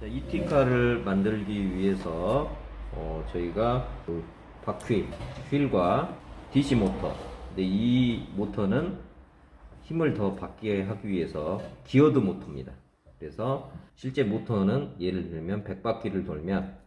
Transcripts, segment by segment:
자, 이티카를 만들기 위해서 어, 저희가 그 바퀴, 휠과 DC 모터. 근데 이 모터는 힘을 더 받게 하기 위해서 기어드 모터입니다. 그래서 실제 모터는 예를 들면 100바퀴를 돌면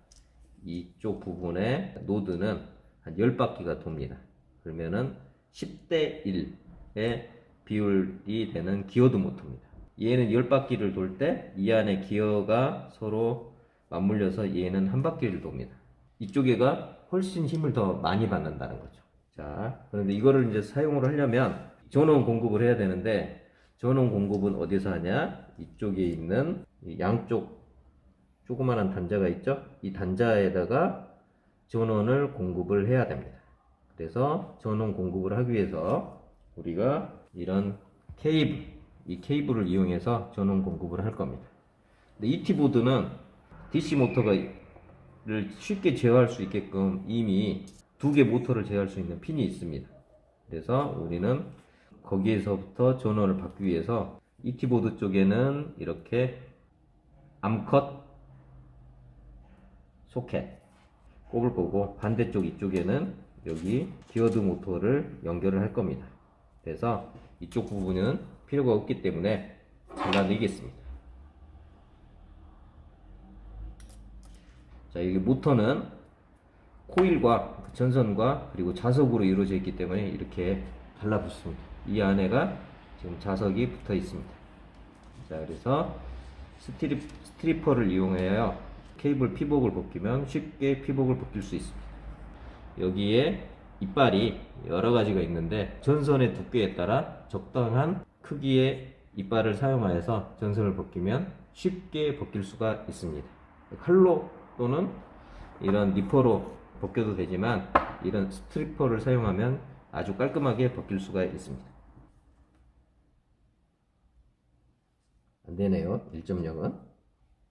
이쪽 부분에 노드는 한 10바퀴가 돕니다. 그러면은 10대 1의 비율이 되는 기어드 모터입니다. 얘는 10바퀴를 돌 때 이 안에 기어가 서로 맞물려서 얘는 한 바퀴를 돕니다. 이쪽에가 훨씬 힘을 더 많이 받는다는 거죠. 자, 그런데 이거를 이제 사용을 하려면 전원 공급을 해야 되는데 전원 공급은 어디서 하냐? 이쪽에 있는 이 양쪽 조그만한 단자가 있죠? 이 단자에다가 전원을 공급을 해야 됩니다. 그래서 전원 공급을 하기 위해서 우리가 이런 케이블, 이 케이블을 이용해서 전원 공급을 할 겁니다. ET 보드는 DC 모터를 쉽게 제어할 수 있게끔 이미 두 개 모터를 제어할 수 있는 핀이 있습니다. 그래서 우리는 거기에서부터 전원을 받기 위해서 ET 보드 쪽에는 이렇게 암컷 소켓 꼽을 거고 반대쪽 이쪽에는 여기 디어드 모터를 연결을 할 겁니다. 그래서 이쪽 부분은 필요가 없기 때문에 잘라내겠습니다. 자, 여기 모터는 코일과 그 전선과 그리고 자석으로 이루어져 있기 때문에 이렇게 달라붙습니다. 이 안에가 지금 자석이 붙어 있습니다. 자, 그래서 스트립, 스트리퍼를 이용하여 케이블 피복을 벗기면 쉽게 피복을 벗길 수 있습니다. 여기에 이빨이 여러 가지가 있는데 전선의 두께에 따라 적당한 크기의 이빨을 사용하여서 전선을 벗기면 쉽게 벗길 수가 있습니다. 칼로 또는 이런 니퍼로 벗겨도 되지만 이런 스트리퍼를 사용하면 아주 깔끔하게 벗길 수가 있습니다. 안 되네요. 1.0은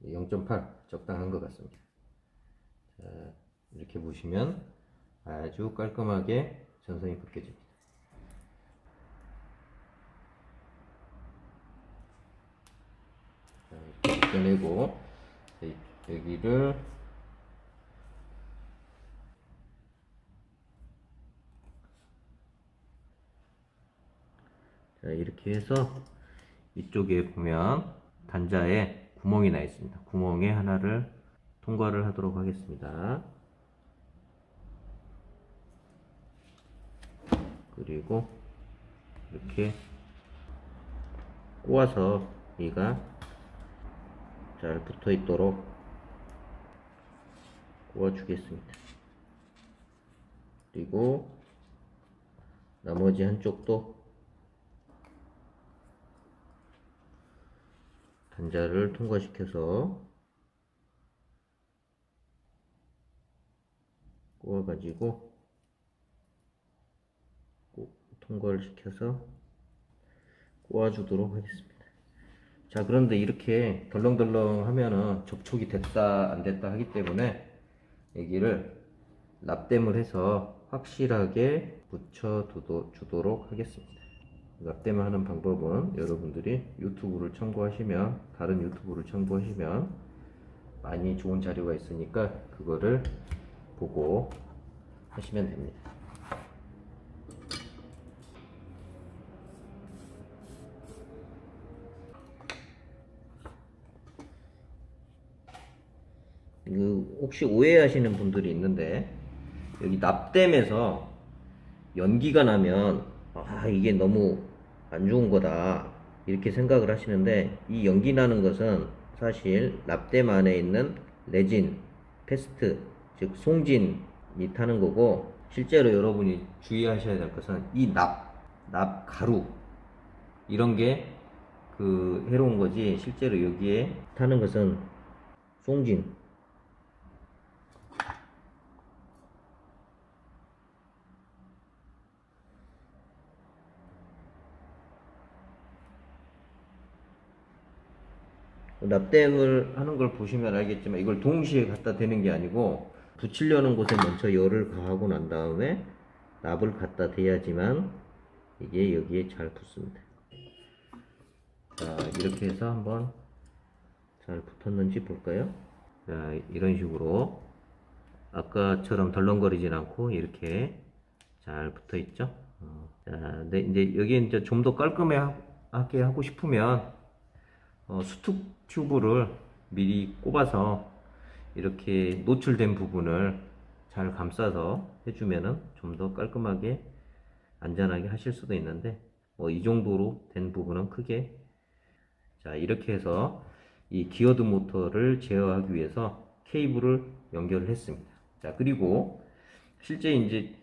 0.8 적당한 것 같습니다. 자, 이렇게 보시면 아주 깔끔하게 전선이 벗겨집니다. 자, 이- 여기를 자, 이렇게 해서 이쪽에 보면 단자에 구멍이 나 있습니다. 구멍에 하나를 통과를 하도록 하겠습니다. 그리고 이렇게 꼬아서 얘가 잘 붙어 있도록 꼬아 주겠습니다. 그리고 나머지 한쪽도 단자를 통과시켜서 꼬아가지고 꼭 통과를 시켜서 꼬아주도록 하겠습니다. 자, 그런데 이렇게 덜렁덜렁 하면은 접촉이 됐다, 안 됐다 하기 때문에 여기를 납땜을 해서 확실하게 붙여 주도록 하겠습니다. 납땜을 하는 방법은 여러분들이 유튜브를 참고하시면, 다른 유튜브를 참고하시면 많이 좋은 자료가 있으니까 그거를 보고 하시면 됩니다. 그 혹시 오해하시는 분들이 있는데 여기 납땜에서 연기가 나면 아 이게 너무 안 좋은 거다. 이렇게 생각을 하시는데 이 연기 나는 것은 사실 납땜 안에 있는 레진, 페스트 즉 송진이 타는 거고 실제로 여러분이 주의하셔야 될 것은 이 납, 납 가루. 이런 게 그 해로운 거지 실제로 여기에 타는 것은 송진 납땜을 하는 걸 보시면 알겠지만 이걸 동시에 갖다 대는 게 아니고 붙이려는 곳에 먼저 열을 가하고 난 다음에 납을 갖다 대야지만 이게 여기에 잘 붙습니다. 자 이렇게 해서 한번 잘 붙었는지 볼까요? 자, 이런 식으로 아까처럼 덜렁거리진 않고 이렇게 잘 붙어 있죠. 어, 자, 근데 이제 여기에 이제 좀 더 깔끔하게 하고 싶으면 어, 수축 튜브를 미리 꼽아서 이렇게 노출된 부분을 잘 감싸서 해주면은 좀 더 깔끔하게 안전하게 하실 수도 있는데 뭐 이 정도로 된 부분은 크게 자 이렇게 해서 이 기어드 모터를 제어하기 위해서 케이블을 연결을 했습니다. 자 그리고 실제 이제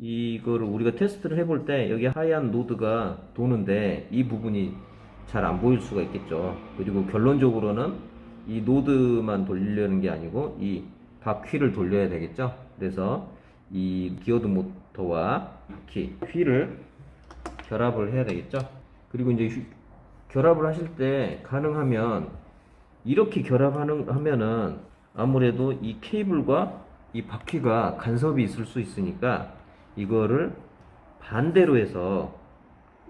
이거를 우리가 테스트를 해볼 때 여기 하얀 노드가 도는데 이 부분이 잘 안 보일 수가 있겠죠. 그리고 결론적으로는 이 노드만 돌리려는 게 아니고 이 바퀴를 돌려야 되겠죠. 그래서 이 기어드 모터와 바퀴, 휠을 결합을 해야 되겠죠. 그리고 이제 휘- 결합을 하실 때 가능하면 이렇게 결합하는 하면은 아무래도 이 케이블과 이 바퀴가 간섭이 있을 수 있으니까 이거를 반대로 해서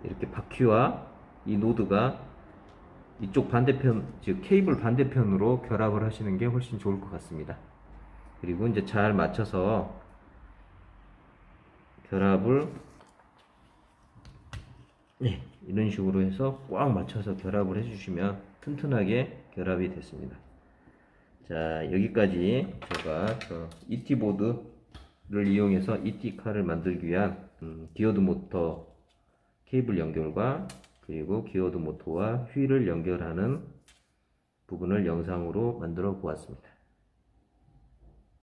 이렇게 바퀴와 이 노드가 이쪽 반대편 즉 케이블 반대편으로 결합을 하시는 게 훨씬 좋을 것 같습니다. 그리고 이제 잘 맞춰서 결합을 네, 이런 식으로 해서 꽉 맞춰서 결합을 해주시면 튼튼하게 결합이 됐습니다. 자, 여기까지 제가 저 ET 보드를 이용해서 ET 칼을 만들기 위한 음, 기어드 모터 케이블 연결과 그리고 기어드 모터와 휠을 연결하는 부분을 영상으로 만들어 보았습니다.